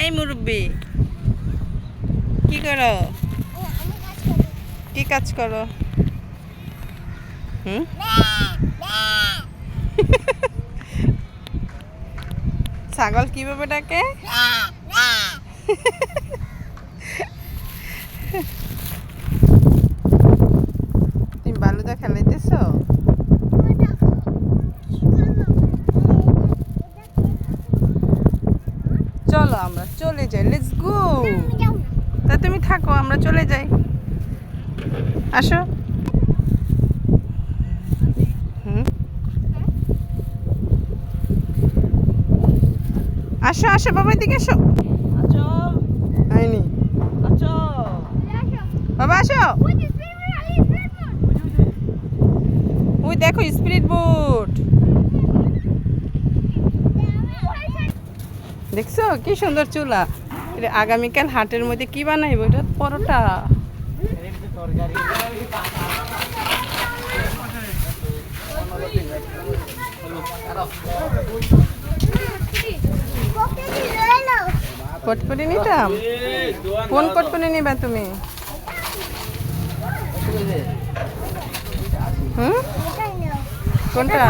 এই মুরব্বি কি করো? কি কাজ করো? হুম? ছাগল কীভাবে ডাকে? চলো আমরা চলে যাই লেটস গো তা তুমি থাকো আমরা চলে যাই। আসো। আসো আসো বাবা এদিকে আসো। হয়নি বাবা আসো। ওই দেখো স্পিরিট বোট দেখছ? কি সুন্দর চুলা। আগামীকাল হাটের মধ্যে কি বানাইব? এটা পরোটা। কটকটি নিতাম? কোন কটকটি নিবা তুমি? হুম? কোনটা?